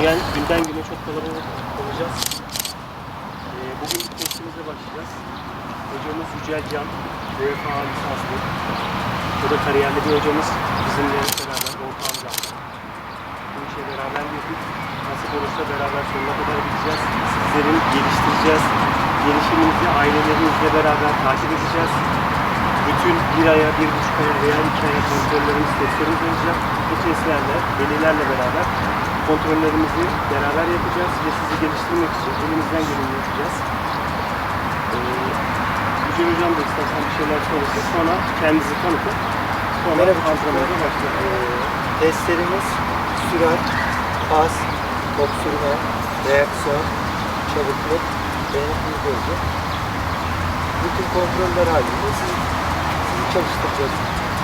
Günden, günden güne çok kalabalık olacağız. Ee, bugün testimize başlayacağız. Hocamız Yücel Can, UEFA lisanslı. Bu da kariyerli bir hocamız. Bizimle beraber ortağımız aldı. Bu işe beraber girdik. Nasip olursa beraber sonuna kadar gideceğiz. Sizlerin geliştireceğiz. Gelişiminizi ailelerinizle beraber takip edeceğiz. Bütün bir aya, bir buçuk aya veya iki aya kontrollerimiz, testlerimiz olacak. Bu testlerle, velilerle beraber kontrollerimizi beraber yapacağız ve sizi geliştirmek için elimizden geleni yapacağız. Ee, Yücel Hocam da istersen bir şeyler söylesin. Sonra kendinizi tanıtın. Sonra Merhaba antrenmana başlayalım. Ee, testlerimiz sürat, pas, top sürme, reaksiyon, çabukluk, dayanıklılık olacak. Bütün kontroller halinde sizi, sizi çalıştıracağız.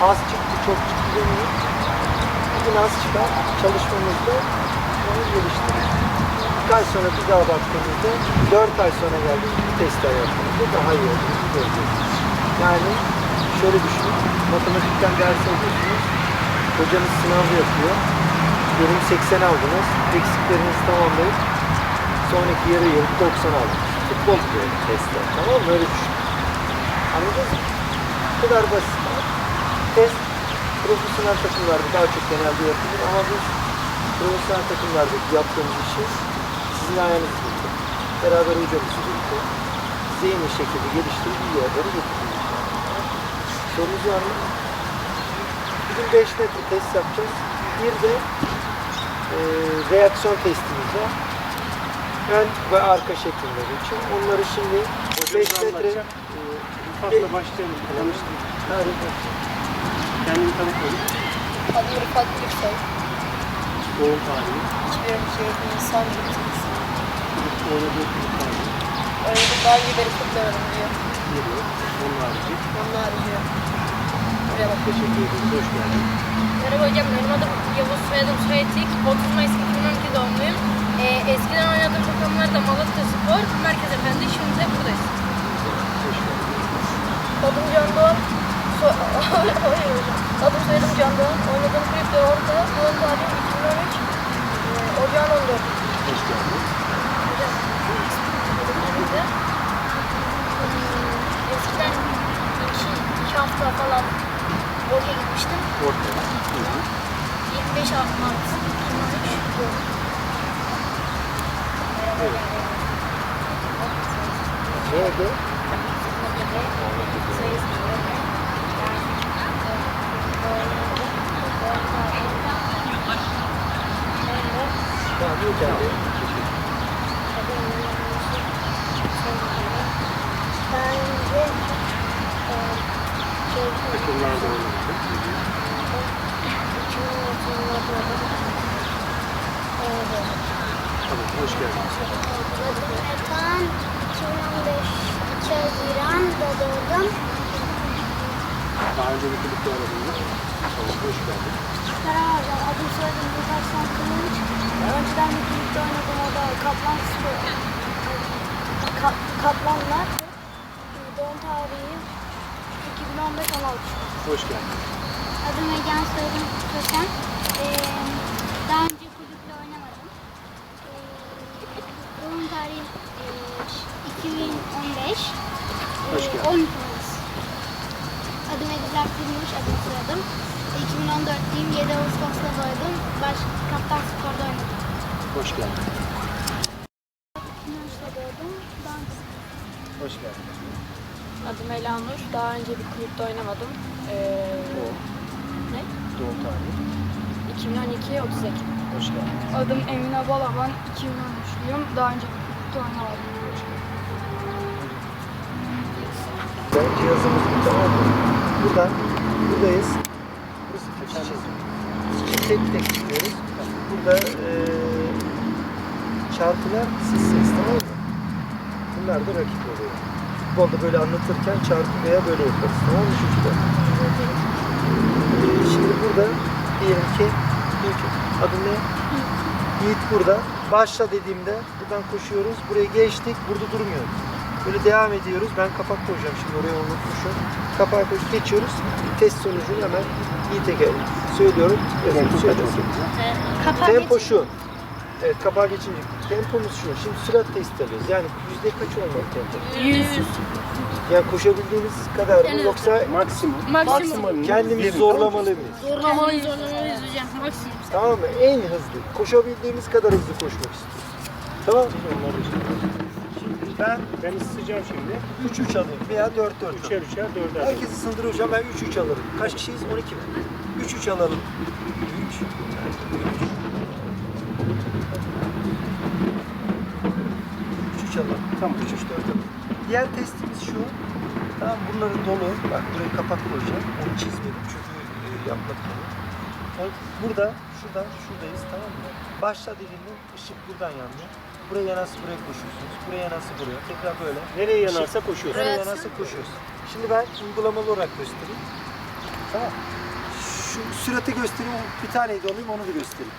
Az çıktı, çok çıktı demiyor. Bugün az çıkar, çalışmamızda onu geliştirir. Birkaç sonra bir daha baktığımızda, 4 ay sonra geldiğimiz bir testler yaptığımızda daha iyi olduğunu göreceğiz. Yani şöyle düşünün, matematikten ders alıyorsunuz, hocanız sınav yapıyor, diyelim 80 aldınız, eksiklerinizi tamamlayıp sonraki yarı yıl 90 aldınız. Futbol gibi testler, tamam mı? Öyle düşün. Anladınız mı? Bu kadar basit. Test profesyonel takımlarda daha çok genelde yapılır ama biz profesyonel takımlardaki yaptığımız işi sizin ayağınızı tutup beraber hocamızı birlikte size en iyi şekilde geliştirip iyi yerlere getireceğiz. Sorunuz var mı? Bugün 5 metre test yapacağız. Bir de e, reaksiyon testimiz var. Ön ve arka şekilleri için. Onları şimdi 5 Hocamız metre. Ee, Rıfat'la başlayalım. Harika. Kendini tanıtalım. Adım Rıfat Gürsoy. Doğum tarihi. 2017 Nisan 28. Kulüp oynadığı kulüp tarihi. Oynadım daha önce beri kutluyorum diyor. Geliyor. Onun harici. Onun harici. Buraya bak. Teşekkür ederiz. Hoş geldin. Merhaba hocam, benim adım Yavuz Soyadım Soyetik. 30 Mayıs 2012 doğumluyum. Ee, eskiden oynadığım takımlarda Malatya Spor, Merkez Efendi, şimdi de buradayız. Hoş geldin. Adım Can Doğan. Hayır. Adım soyadım Can Doğan. Oynadığım kulüp de orada. Doğum tarihim 2013. Ee, Ocağın 14. Hoş geldin. Eskiden iki, iki hafta falan Oraya gitmiştim. Hı. 25 Mart 2013 doğum. Evet. Neydi? Tamam, iyi geldi. Takımlarda oynadık. Hı hı. Tamam. Hoş geldin. Ben 2015 2 Haziran'da doğdum. Daha önce bir kulüpte mı? Tamam. Hoş geldin. Merhaba adım soyadım Gülbersan Kılıç. Önceden bir kulüpte oynadım, o da Kaplan Spor. Ka- Kaplanlar. Doğum tarihim 2015 16. Hoş geldin. Adım Egen, soyadım Kösen. Ee, daha önce kulüple oynamadım. Ee, doğum tarihim e, 2015. Hoş geldin. 12 Mayıs. Adım Edilak Gülmüş, adım soyadım. 2014'lüyüm, 7 Ağustos'ta doğdum. Baş Kaptan. Hoş geldin. 2013'te doğdum. Dans. Hoş geldin. Adım Elanur. Daha önce bir kulüpte oynamadım. Ee, Doğum. ne? Doğum tarihi. 2012 30 Ekim. Hoş geldin. Adım Emine Balaban. 2013'lüyüm. Daha önce bir kulüpte oynamadım. Ben cihazımız bu tamam mı? Buradan, buradayız. Burası çiziyor. Şimdi tek tek çiziyoruz. Burada eee çarpılar sizsiniz tamam mı? Bunlar da rakip oluyor. Futbolda böyle anlatırken çarpı veya böyle yaparız tamam mı çocuklar? Eee, şimdi burada diyelim ki ilk adı ne? Yiğit burada. Başla dediğimde buradan koşuyoruz. Buraya geçtik. Burada durmuyoruz. Böyle devam ediyoruz. Ben kapak koyacağım şimdi oraya unutmuşum. Kapağı koyup geçiyoruz. Test sonucunu hemen Yiğit'e gel. Söylüyorum. Oldu? Kapak Tempo şu. Evet kapağı geçince tempomuz şu. Şimdi sürat testi alıyoruz. Yani yüzde kaç olmalı tempo? Yüz. Yani koşabildiğimiz kadar mı yoksa Maksimum. Maksimum. kendimizi zorlamalı mıyız? Zorlamalıyız, zorlamalıyız hocam. Maksimum. Tamam mı? En hızlı. Koşabildiğimiz kadar hızlı koşmak istiyoruz. Tamam mı? Şimdi ben Ben ısıtacağım şimdi. 3-3 alayım veya 4-4 Üçer üçer dörder. Herkesi sındıracağım. Ben 3-3 alırım. Kaç kişiyiz? 12 mi? 3-3 alalım. 3 3 alalım. Tamam. 3 3 4 alalım. Diğer testimiz şu. Tamam bunları dolu. Bak buraya kapak koyacağım. Onu çizmedim çünkü e, yapmak. Bak, Burada, şuradan, şuradayız tamam mı? Başla dediğinde ışık buradan yanıyor. Buraya yanarsa buraya koşuyorsunuz. Buraya yanarsa buraya. Tekrar böyle. Nereye yanarsa koşuyoruz. Nereye yanarsa koşuyoruz. Şimdi ben uygulamalı olarak göstereyim. Tamam. Şu sürati göstereyim. Bir taneydi olayım onu da göstereyim.